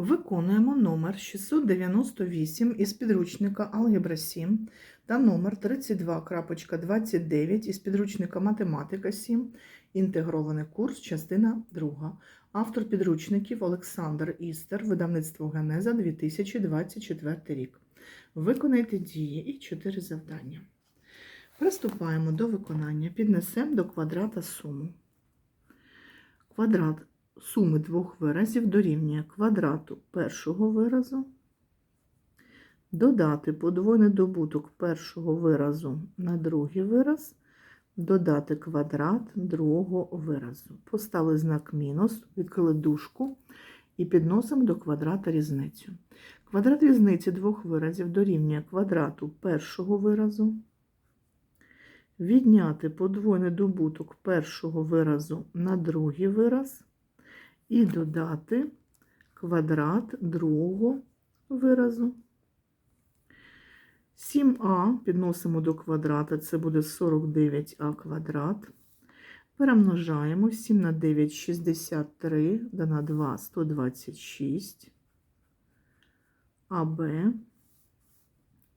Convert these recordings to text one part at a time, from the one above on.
Виконуємо номер 698 із підручника Алгебра 7 та номер 32.29 із підручника Математика 7, інтегрований курс, частина 2. Автор підручників Олександр Істер, видавництво Генеза 2024 рік. Виконайте дії і 4 завдання. Приступаємо до виконання. Піднесемо до квадрата суму. Квадрат суми двох виразів дорівнює квадрату першого виразу, додати подвойний добуток першого виразу на другий вираз, додати квадрат другого виразу. Поставили знак мінус, відкрили дужку і підносимо до квадрата різницю. Квадрат різниці двох виразів дорівнює квадрату першого виразу. Відняти подвойний добуток першого виразу на другий вираз і додати квадрат другого виразу. 7а підносимо до квадрата, це буде 49а квадрат. Перемножаємо 7 на 9 63, да на 2 126. АБ.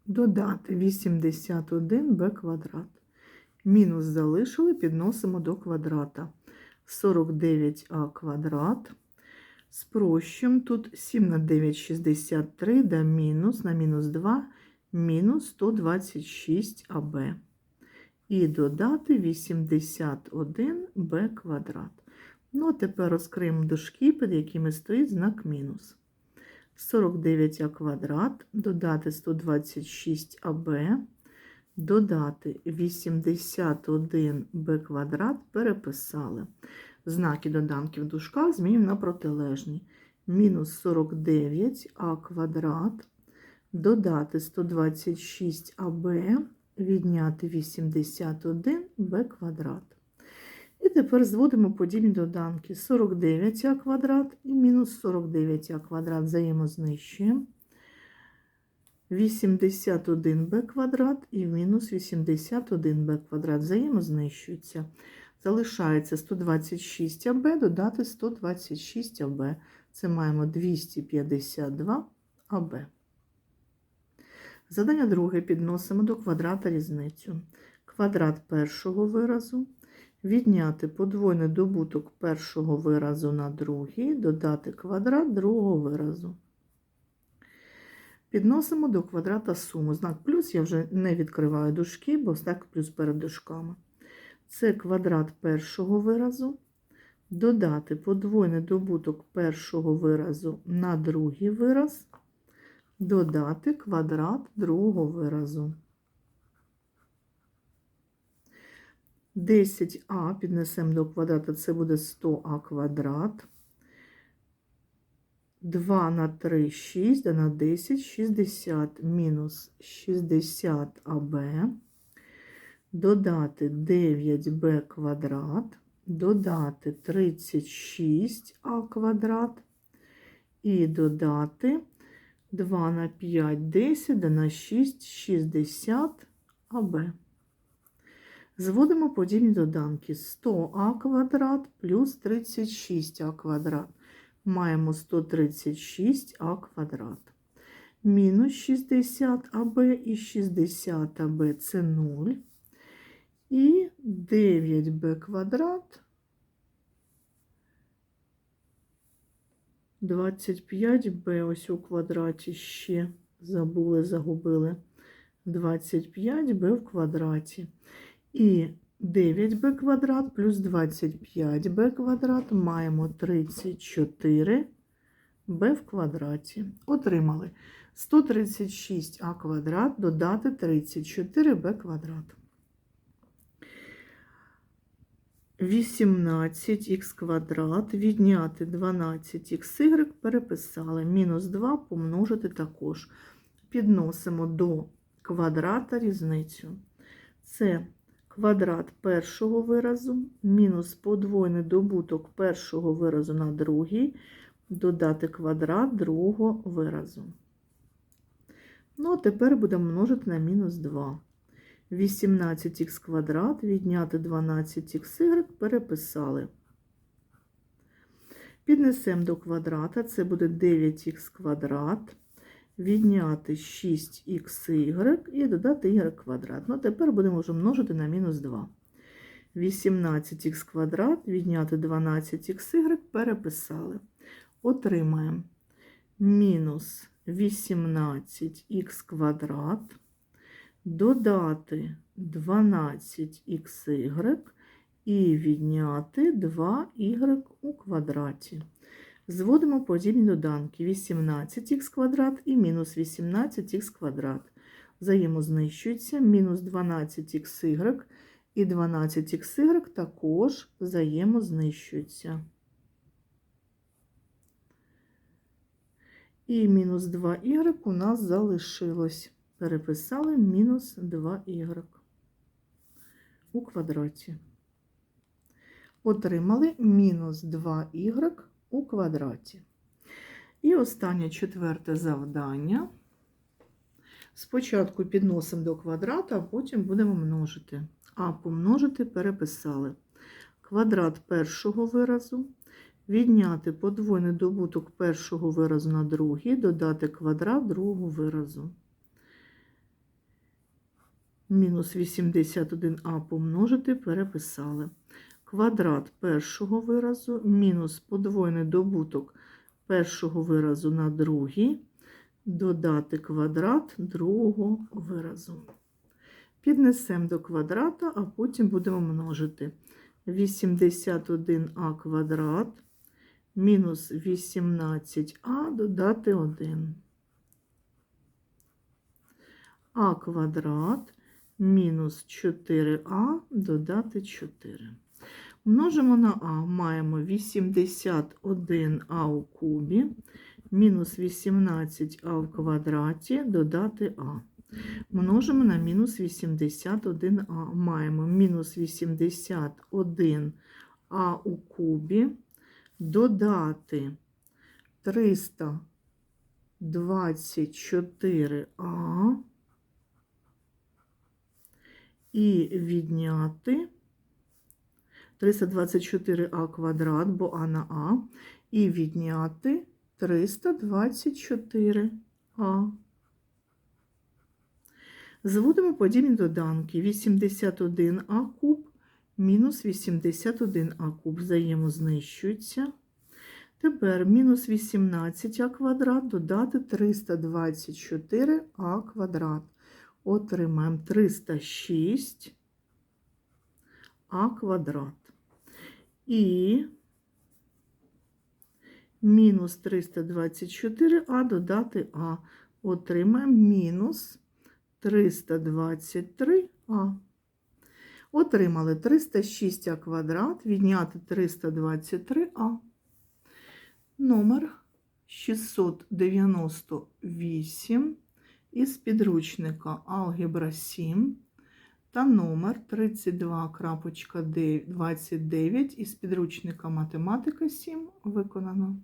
Додати 81b квадрат. Мінус залишили, підносимо до квадрата. 49а квадрат. Спрощуємо тут 7 на 9 63, да мінус на мінус 2, мінус 126аб. І додати 81b квадрат. Ну, а тепер розкриємо дужки, під якими стоїть знак мінус. 49а квадрат, додати 126аб, додати 81b квадрат, переписали. Знаки доданки в дужках змінюємо на протилежні. Мінус 49а квадрат, додати 126аб, відняти 81b квадрат. І тепер зводимо подібні доданки. 49а квадрат і мінус 49а квадрат взаємознищуємо. 81b квадрат і мінус 81b квадрат взаємознищуються. Залишається 126аб, додати 126аб. Це маємо 252аб. Задання друге підносимо до квадрата різницю. Квадрат першого виразу. Відняти подвойний добуток першого виразу на другий, додати квадрат другого виразу. Підносимо до квадрата суму. Знак плюс я вже не відкриваю дужки, бо так плюс перед дужками. Це квадрат першого виразу. Додати подвойний добуток першого виразу на другий вираз, додати квадрат другого виразу. 10а піднесемо до квадрата, це буде 100а квадрат. 2 на 3 6, а на 10 60 мінус 60 АБ, додати 9Б квадрат, додати 36А квадрат. І додати 2 на 5 10, да на 6 60 АБ. Зводимо подібні доданки. 100а квадрат плюс 36а квадрат маємо 136а квадрат. Мінус 60аб і 60аб це 0. І 9b квадрат 25b ось у квадраті ще забули, загубили. 25b в квадраті. І 9b квадрат плюс 25b квадрат маємо 34b в квадраті. Отримали 136а квадрат додати 34b квадрат. 18х квадрат відняти 12xy переписали. Мінус 2 помножити також. Підносимо до квадрата різницю. Це квадрат першого виразу, мінус подвойний добуток першого виразу на другий, додати квадрат другого виразу. Ну, а тепер будемо множити на мінус 2. 18х квадрат відняти 12xy переписали. Піднесемо до квадрата, це буде 9х квадрат, відняти 6xy і додати y квадрат. Ну, тепер будемо вже множити на мінус 2. 18х квадрат, відняти 12xy, переписали. Отримаємо мінус 18х квадрат, додати 12xy і відняти 2y у квадраті. Зводимо подібні доданки 18х квадрат і мінус 18х квадрат. Взаємознищуються мінус 12xy і 12xy також взаємознищуються. І мінус 2y у нас залишилось. Переписали мінус 2y у квадраті. Отримали мінус 2y у квадраті. І останнє четверте завдання. Спочатку підносимо до квадрата, а потім будемо множити. А помножити переписали. Квадрат першого виразу. Відняти подвойний добуток першого виразу на другий, додати квадрат другого виразу. Мінус 81а помножити, переписали. Квадрат першого виразу мінус подвойний добуток першого виразу на другий, додати квадрат другого виразу. Піднесемо до квадрата, а потім будемо множити. 81а квадрат мінус 18а додати 1. а квадрат мінус 4а додати 4. Множимо на а, маємо 81а у кубі, мінус 18а в квадраті додати а. Множимо на мінус 81а. Маємо мінус 81а у кубі, додати 324а і відняти 324а квадрат, бо а на а, і відняти 324а. Зводимо подібні доданки 81а куб мінус 81а куб взаємознищуються. Тепер мінус 18а квадрат додати 324а квадрат. Отримаємо 306 а квадрат. І мінус 324а додати а. Отримаємо мінус 323а. Отримали 306а квадрат, відняти 323а. Номер 698 із підручника Алгебра 7 та номер 32.29 із підручника Математика 7 виконано.